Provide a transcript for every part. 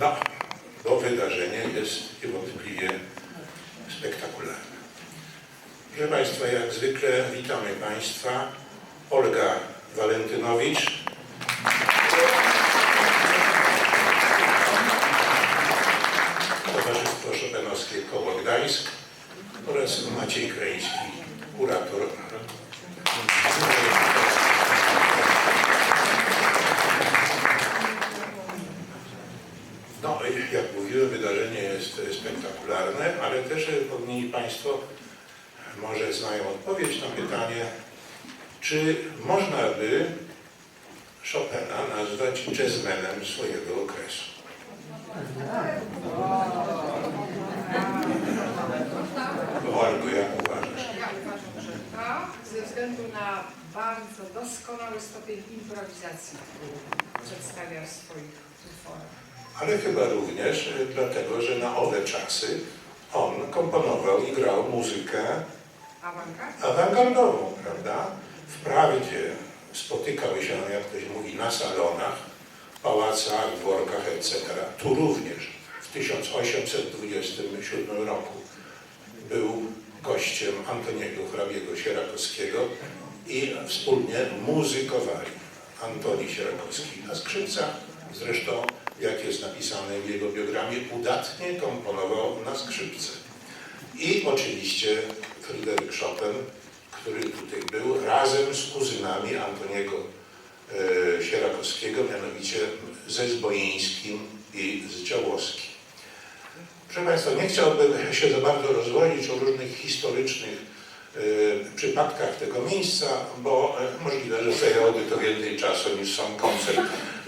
No, bo wydarzenie jest niewątpliwie spektakularne. Proszę Państwa, jak zwykle witamy Państwa. Olga Walentynowicz. Towarzystwo Chopinowskie Koło Gdańsk oraz Maciej Krański, kurator. No, i jak mówiłem, wydarzenie jest spektakularne, ale też e, powinni Państwo może znają odpowiedź na pytanie, czy można by Chopina nazwać jazzmenem swojego okresu. Olgu, jak uważasz? Ja uważam, że tak, ze względu na bardzo doskonały stopień improwizacji, który przedstawia w swoich utworach. Ale chyba również dlatego, że na owe czasy on komponował i grał muzykę Awangard? awangardową, prawda? Wprawdzie spotykały się, jak ktoś mówi, na salonach, pałacach, dworkach, etc. Tu również w 1827 roku był gościem Antoniego Hrabiego Sierakowskiego i wspólnie muzykowali. Antoni Sierakowski na skrzypcach, zresztą jak jest napisane w jego biogramie, udatnie komponował na skrzypce. I oczywiście Fryderyk Chopin, który tutaj był, razem z kuzynami Antoniego e, Sierakowskiego, mianowicie ze Zbojeńskim i z Działowskim. Proszę Państwa, nie chciałbym się za bardzo rozwodzić o różnych historycznych przypadkach tego miejsca, bo e, możliwe, że zajęłoby to więcej czasu niż sam koncert.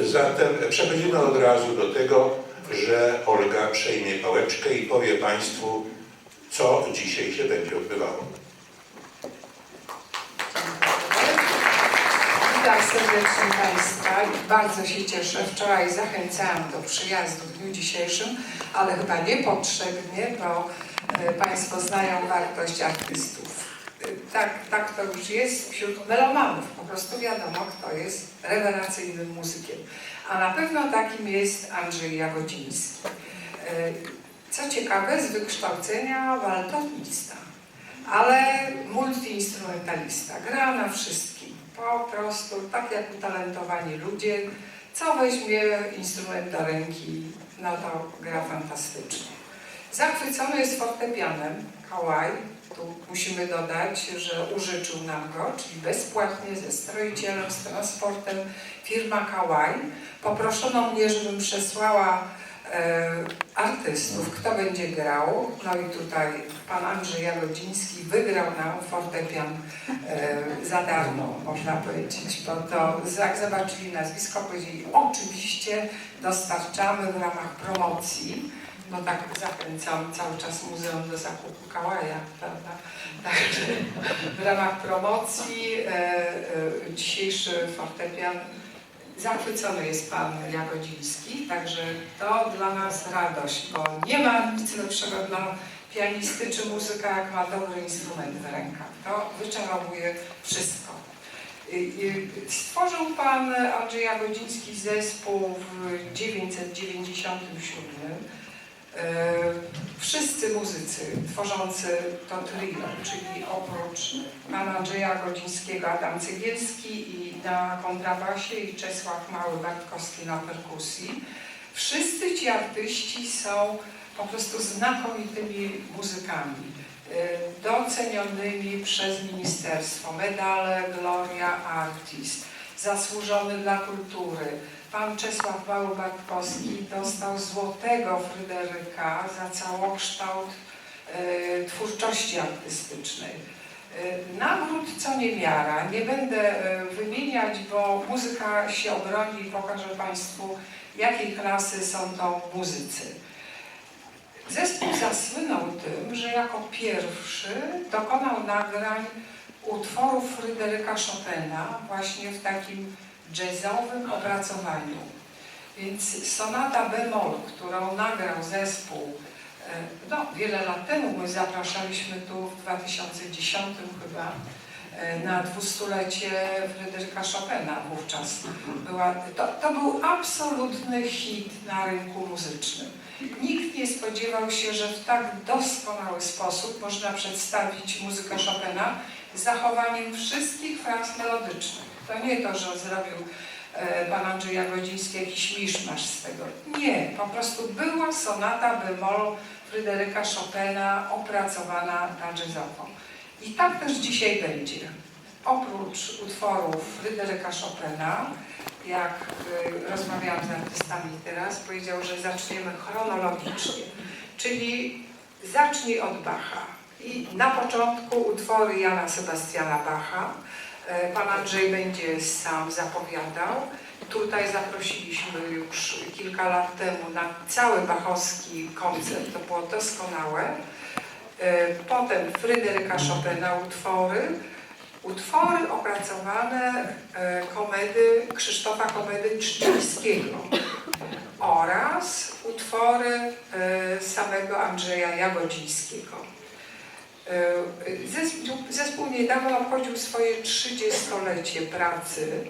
Zatem przechodzimy od razu do tego, że Olga przejmie pałeczkę i powie Państwu, co dzisiaj się będzie odbywało. Witam serdecznie Państwa i bardzo się cieszę. Wczoraj zachęcałam do przyjazdu w dniu dzisiejszym, ale chyba niepotrzebnie, bo e, Państwo znają wartość artystów. Tak, tak to już jest wśród melomanów. Po prostu wiadomo, kto jest rewelacyjnym muzykiem. A na pewno takim jest Andrzej Jagodziński. E, Co ciekawe, z wykształcenia waltonista, ale multiinstrumentalista. Gra na wszystkim. Po prostu tak jak utalentowani ludzie, co weźmie instrument do ręki, no to gra fantastycznie. Zachwycony jest fortepianem Kałaj. Tu musimy dodać, że użyczył nam go, czyli bezpłatnie ze stroicielem, z transportem firma Kałaj. Poproszono mnie, żebym przesłała e, artystów, kto będzie grał. No i tutaj pan Andrzej Jagodziński wygrał nam fortepian e, za darmo, można powiedzieć, bo to jak zobaczyli nazwisko, powiedzieli oczywiście dostarczamy w ramach promocji, bo tak zachęcam cały czas muzeum do zakupu kałaja, prawda? Także w ramach promocji e, e, dzisiejszy fortepian Zachwycony jest Pan Jagodziński, także to dla nas radość, bo nie ma nic lepszego dla pianisty czy muzyka, jak ma dobry instrument w rękach. To wyczarowuje wszystko. Stworzył Pan Andrzej Jagodziński zespół w 997. E, Wszyscy muzycy tworzący to trio, czyli oprócz pana Andrzeja Godzińskiego, Adam Cegielski i na kontrabasie i Czesław Mały-Bartkowski na perkusji. Wszyscy ci artyści są po prostu znakomitymi muzykami, e, docenionymi przez ministerstwo. Medale Gloria Artist, zasłużony dla kultury. Pan Czesław Mały-Bartkowski dostał złotego Fryderyka za całokształt e, twórczości artystycznej. E, Nagród co niemiara. Nie będę e, wymieniać, bo muzyka się obroni i pokażę Państwu, jakiej klasy są to muzycy. Zespół zasłynął tym, że jako pierwszy dokonał nagrań utworów Fryderyka Chopina właśnie w takim jazzowym opracowaniu. Więc sonata bemol, którą nagrał zespół e, no, wiele lat temu, my zapraszaliśmy tu w 2010 chyba e, na dwustulecie Fryderyka Chopina wówczas. Była, to, to był absolutny hit na rynku muzycznym. Nikt nie spodziewał się, że w tak doskonały sposób można przedstawić muzykę Chopina z zachowaniem wszystkich fraz melodycznych. To nie to, że zrobił e, pan Andrzej Jagodziński jakiś miszmasz z tego. Nie, po prostu była sonata bemol Fryderyka Chopina opracowana na jazzowo. I tak też dzisiaj będzie. Oprócz utworów Fryderyka Chopina, jak y, rozmawiałam z artystami teraz, powiedział, że zaczniemy chronologicznie, czyli zacznij od Bacha. I na początku utwory Jana Sebastiana Bacha. E, Pan Andrzej będzie sam zapowiadał. Tutaj zaprosiliśmy już kilka lat temu na cały bachowski koncert, to było doskonałe. E, Potem Fryderyka Chopina utwory, utwory opracowane e, komedy Krzysztofa Komedy Czczyńskiego oraz utwory samego Andrzeja Jagodzińskiego. E, Zespół, zespół niedawno obchodził swoje 30-lecie pracy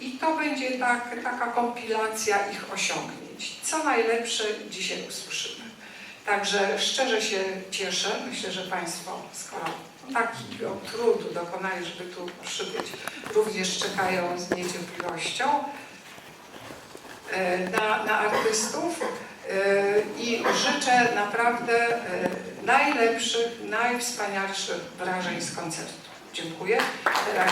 i to będzie tak, taka kompilacja ich osiągnięć. Co najlepsze dzisiaj usłyszymy. Także szczerze się cieszę. Myślę, że Państwo, skoro takiego trudu dokonali, żeby tu przybyć, również czekają z niecierpliwością e, na, na artystów e, i życzę naprawdę najlepszych, najwspanialszych wrażeń z koncertu. Dziękuję. Teraz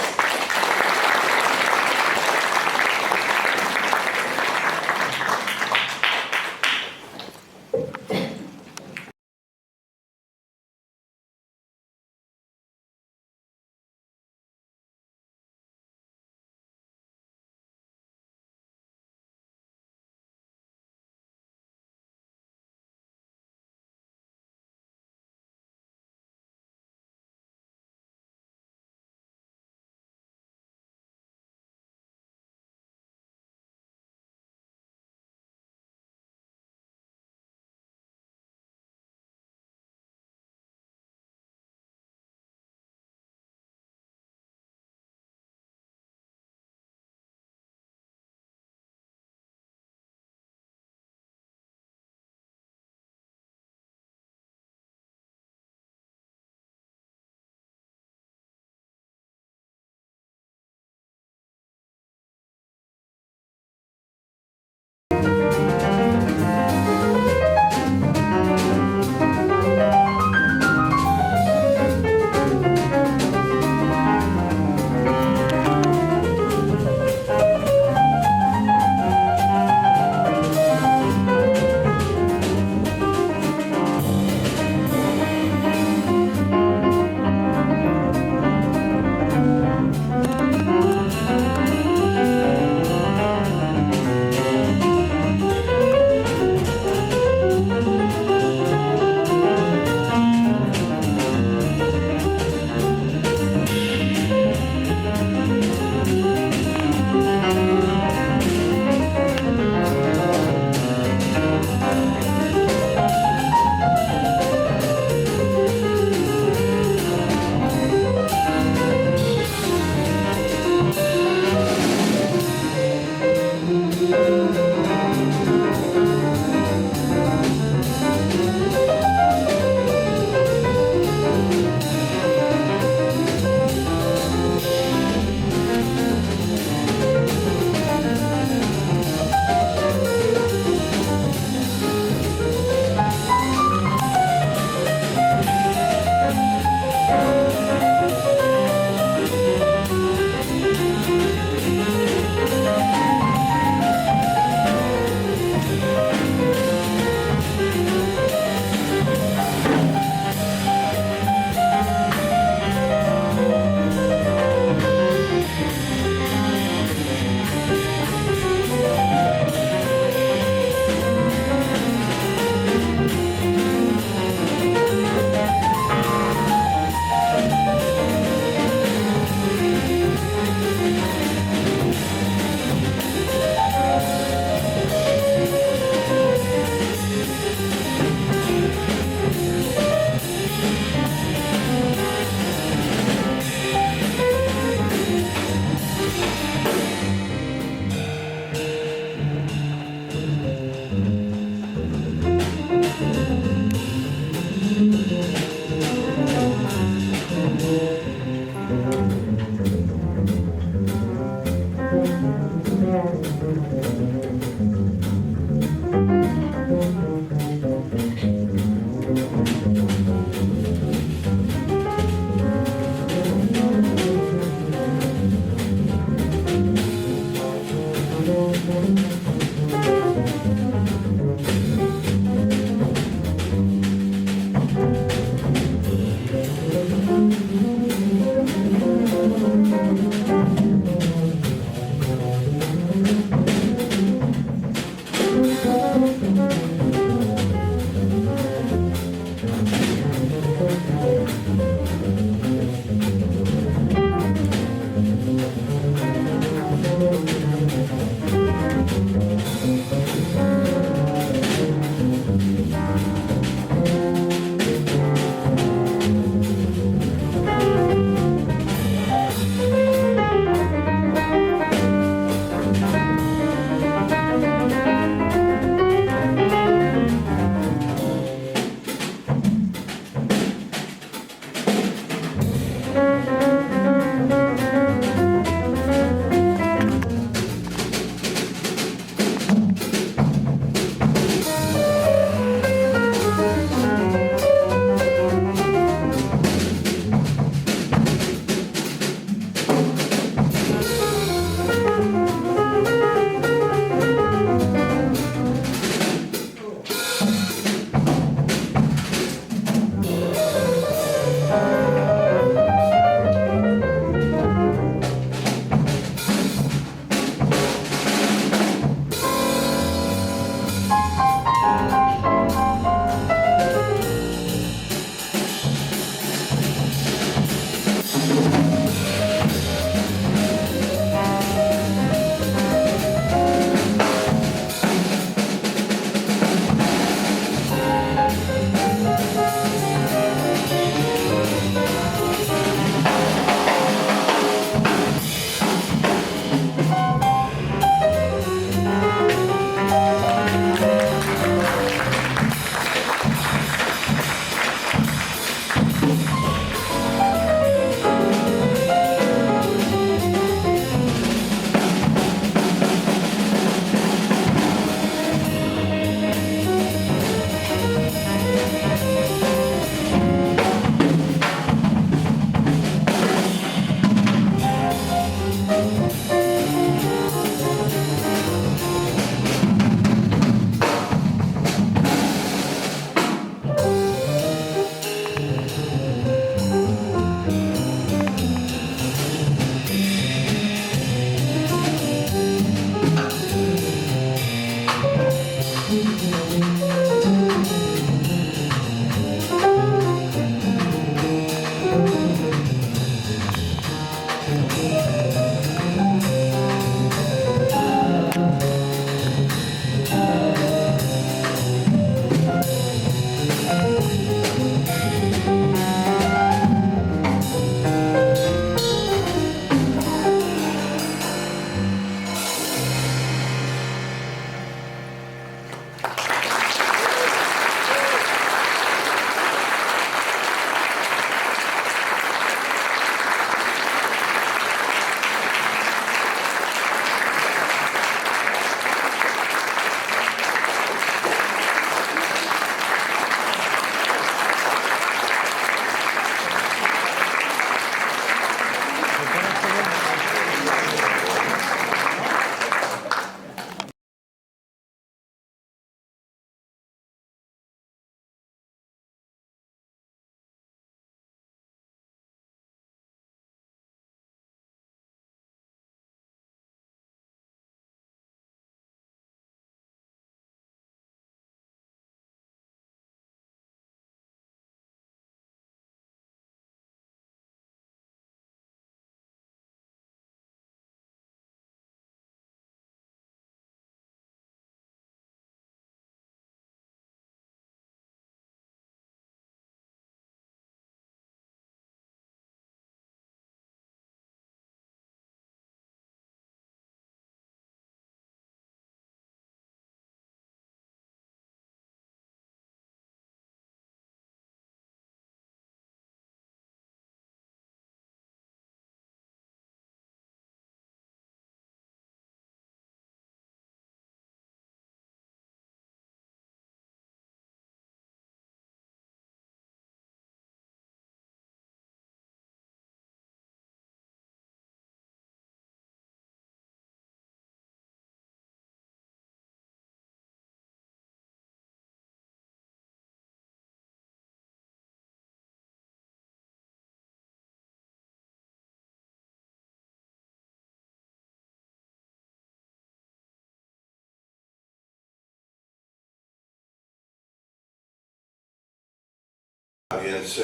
więc e,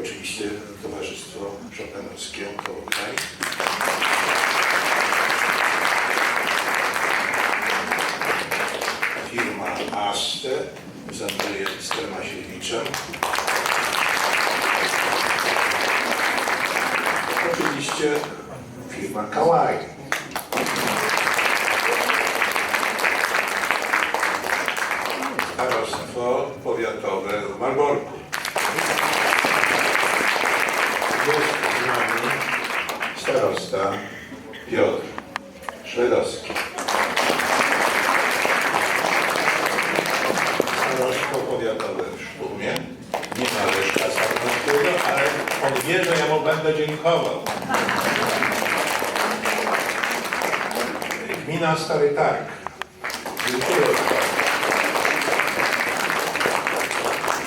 oczywiście Towarzystwo Chopinowskie Kołobrzeg. Firma Aste z Andrzejem Stermasiewiczem. Oczywiście firma Kałaj. Starostwo Powiatowe w Malborku. Jest z nami starosta Piotr Szwedowski. Starostwo Powiatowe w Sztumie. Nie ma Leszka Sarnowskiego, ale on wie, że ja mu będę dziękował. Gmina Stary Targ. Dziękuję.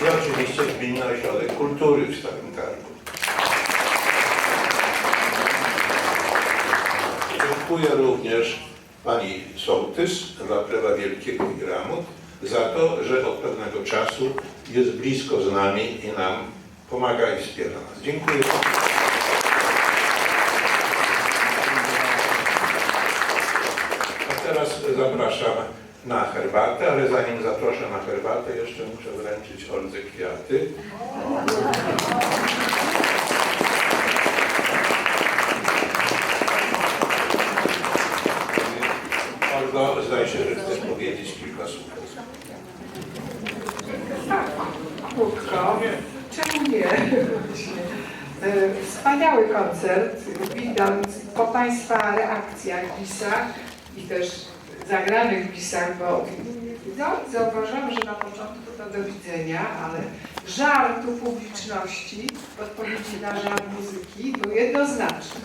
I oczywiście Gminny Ośrodek Kultury w Starym Dziękuję również pani Sołtys dla Wielkiego Gramot za to, że od pewnego czasu jest blisko z nami i nam pomaga i wspiera nas. Dziękuję. A teraz zapraszam na herbatę, ale zanim zaproszę na herbatę, jeszcze muszę wręczyć Oldze kwiaty. Olgo, zdaje się, że chcesz powiedzieć kilka słów. Krótko. Czemu nie? Właśnie. E, Wspaniały koncert. Widać po Państwa reakcjach w bisach i też zagranych bisach, bo no, zauważyłam, że na początku to do widzenia, ale żartu publiczności w odpowiedzi na żart muzyki był jednoznaczny.